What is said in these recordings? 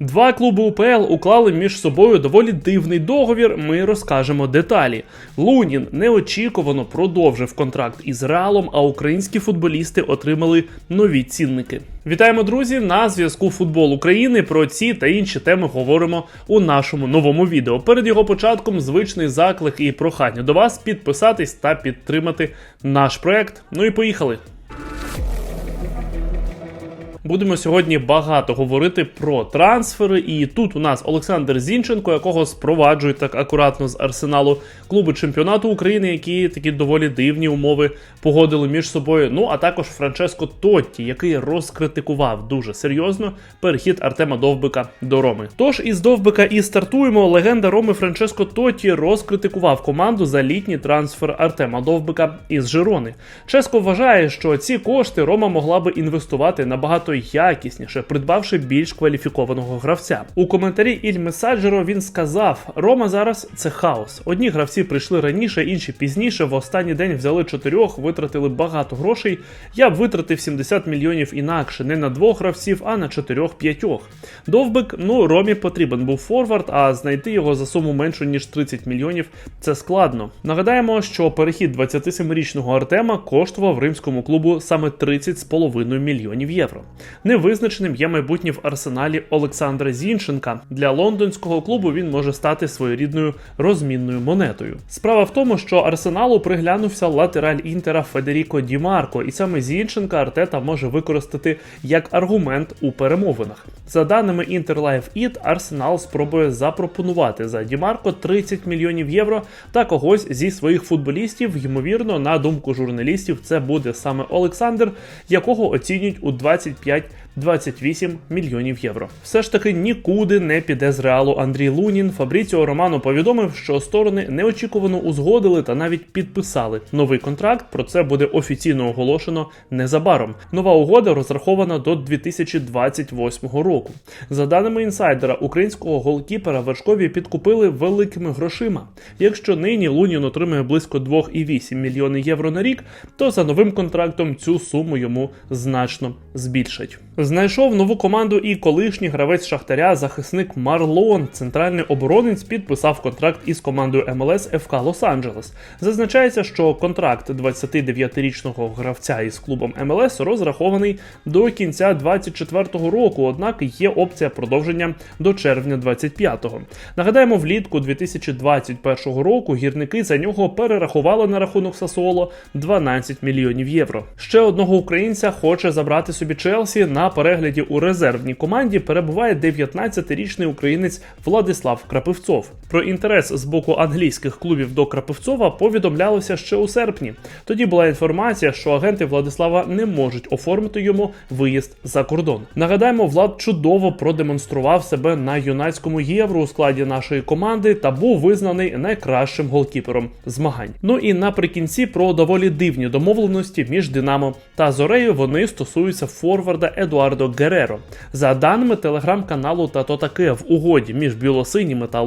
Два клуби УПЛ уклали між собою доволі дивний договір. Ми розкажемо деталі. Лунін неочікувано продовжив контракт із Реалом, а українські футболісти отримали нові цінники. Вітаємо, друзі! На зв'язку Футбол України. Про ці та інші теми говоримо у нашому новому відео. Перед його початком звичний заклик і прохання до вас підписатись та підтримати наш проект. Ну і поїхали. Будемо сьогодні багато говорити про трансфери. І тут у нас Олександр Зінченко, якого спроваджують так акуратно з арсеналу клуби чемпіонату України, які такі доволі дивні умови погодили між собою. Ну а також Франческо Тотті, який розкритикував дуже серйозно перехід Артема Довбика до Роми. Тож із Довбика і стартуємо. Легенда Роми Франческо Тотті розкритикував команду за літній трансфер Артема Довбика із Жирони. Ческо вважає, що ці кошти Рома могла би інвестувати набагато якісніше, придбавши більш кваліфікованого гравця. У коментарі Іль Месаджеро він сказав: Рома зараз це хаос. Одні гравці прийшли раніше, інші пізніше. В останній день взяли чотирьох, витратили багато грошей. Я б витратив 70 мільйонів інакше, не на двох гравців, а на чотирьох-п'ятьох. Довбик, ну Ромі потрібен був форвард, а знайти його за суму меншу ніж 30 мільйонів це складно. Нагадаємо, що перехід 27-річного Артема коштував римському клубу саме 30,5 мільйонів євро. Невизначеним є майбутнє в арсеналі Олександра Зінченка. Для лондонського клубу він може стати своєрідною розмінною монетою. Справа в тому, що арсеналу приглянувся латераль інтера Федеріко Ді Марко, і саме Зінченка Артета може використати як аргумент у перемовинах. За даними It, Арсенал спробує запропонувати за Ді Марко 30 мільйонів євро та когось зі своїх футболістів. Ймовірно, на думку журналістів, це буде саме Олександр, якого оцінюють у 25 28 мільйонів євро. Все ж таки нікуди не піде з реалу Андрій Лунін. Фабріціо Романо повідомив, що сторони неочікувано узгодили та навіть підписали новий контракт. Про це буде офіційно оголошено незабаром. Нова угода розрахована до 2028 року. За даними інсайдера, українського голкіпера вершкові підкупили великими грошима. Якщо нині Лунін отримує близько 2,8 мільйони євро на рік, то за новим контрактом цю суму йому значно збільшать. Знайшов нову команду і колишній гравець Шахтаря, захисник Марлон, центральний оборонець, підписав контракт із командою МЛС ФК Лос-Анджелес. Зазначається, що контракт 29-річного гравця із клубом МЛС розрахований до кінця 2024 року, однак є опція продовження до червня 25-го. Нагадаємо, влітку 2021 року гірники за нього перерахували на рахунок Сасуоло 12 мільйонів євро. Ще одного українця хоче забрати собі Челсі на перегляді у резервній команді перебуває 19-річний українець Владислав Крапивцов. Про інтерес з боку англійських клубів до Крапивцова повідомлялося ще у серпні. Тоді була інформація, що агенти Владислава не можуть оформити йому виїзд за кордон. Нагадаємо, Влад чудово продемонстрував себе на юнацькому євро у складі нашої команди та був визнаний найкращим голкіпером змагань. Ну і наприкінці про доволі дивні домовленості між Динамо та Зорею вони стосуються форварда Едуардо Гереро. За даними телеграм-каналу та то таке в угоді між білосиніми та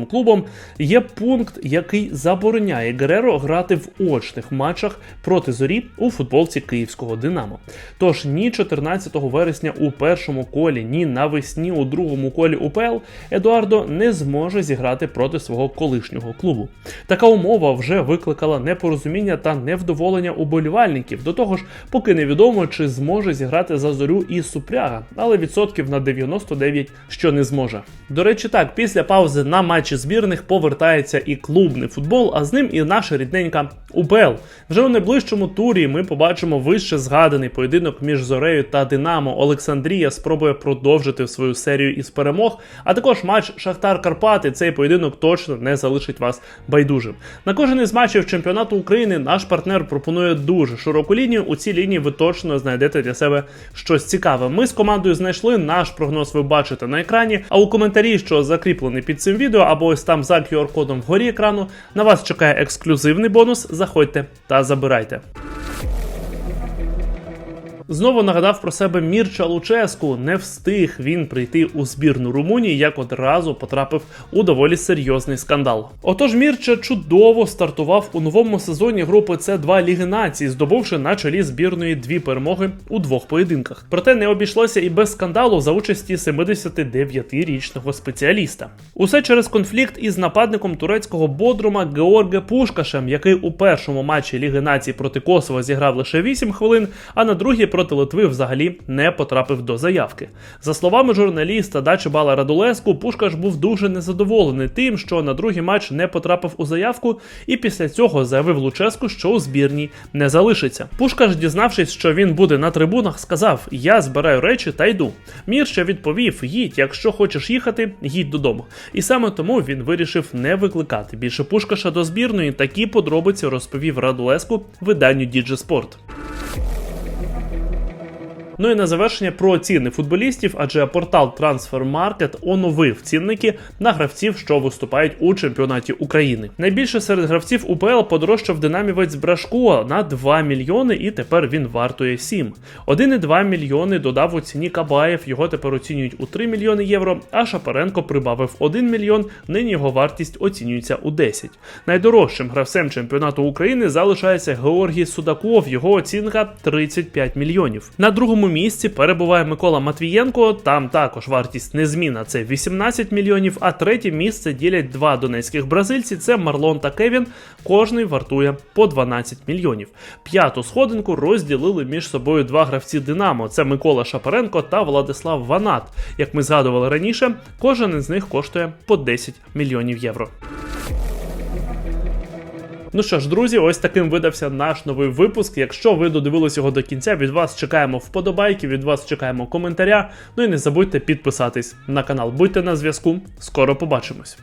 луганським клубом є пункт, який забороняє Гереро грати в очних матчах проти зорі у футболці київського Динамо. Тож ні 14 вересня у першому колі, ні навесні у другому колі УПЛ Едуардо не зможе зіграти проти свого колишнього клубу. Така умова вже викликала непорозуміння та невдоволення уболівальників. До того ж, поки невідомо, чи зможе зіграти за зорю і Супряга, але відсотків на 99, що не зможе. До речі, так, після паузи на матчі збірних повертається і клубний футбол, а з ним і наша рідненька УПЛ. Вже у найближчому турі ми побачимо вище згаданий поєдинок між Зорею та Динамо. Олександрія спробує продовжити свою серію із перемог. А також матч Шахтар Карпати. Цей поєдинок точно не залишить вас байдужим. На кожен із матчів чемпіонату України наш партнер пропонує дуже широку лінію. У цій лінії ви точно знайдете для себе щось цікаве. Ми з командою знайшли наш прогноз. Ви бачите на екрані. А у коментарі, що закріплений під цим відео, або ось там за QR-кодом вгорі екрану, на вас чекає ексклюзивний бонус. Заходьте та забирайте. Знову нагадав про себе Мірча Луческу. Не встиг він прийти у збірну Румунії, як одразу потрапив у доволі серйозний скандал. Отож, Мірча чудово стартував у новому сезоні групи С2 Ліги Націй, здобувши на чолі збірної дві перемоги у двох поєдинках. Проте не обійшлося і без скандалу за участі 79-річного спеціаліста. Усе через конфлікт із нападником турецького бодрума Георге Пушкашем, який у першому матчі Ліги Націй проти Косова зіграв лише 8 хвилин, а на другій проти Литви взагалі не потрапив до заявки. За словами журналіста Дачибала Радулеску, Пушкаш був дуже незадоволений тим, що на другий матч не потрапив у заявку, і після цього заявив Луческу, що у збірній не залишиться. Пушкаш, дізнавшись, що він буде на трибунах, сказав: Я збираю речі та йду. Мірча відповів: їдь, якщо хочеш їхати, їдь додому. І саме тому він вирішив не викликати більше Пушкаша до збірної. Такі подробиці розповів Радулеску виданню Діджи Спорт. Ну і на завершення про ціни футболістів, адже портал Transfermarkt оновив цінники на гравців, що виступають у чемпіонаті України. Найбільше серед гравців УПЛ подорожчав динамівець Брашко на 2 мільйони, і тепер він вартує 7. 1,2 мільйони додав у ціні Кабаєв, його тепер оцінюють у 3 мільйони євро. А Шапаренко прибавив 1 мільйон. Нині його вартість оцінюється у 10. Найдорожчим гравцем чемпіонату України залишається Георгій Судаков. Його оцінка 35 мільйонів. На другому місці перебуває Микола Матвієнко. Там також вартість незмінна це 18 мільйонів. А третє місце ділять два донецьких бразильці: це Марлон та Кевін. Кожний вартує по 12 мільйонів. П'яту сходинку розділили між собою два гравці Динамо: це Микола Шапаренко та Владислав Ванат. Як ми згадували раніше, кожен із них коштує по 10 мільйонів євро. Ну що ж, друзі, ось таким видався наш новий випуск. Якщо ви додивились його до кінця, від вас чекаємо вподобайки, від вас чекаємо коментаря. Ну і не забудьте підписатись на канал. Будьте на зв'язку. Скоро побачимось.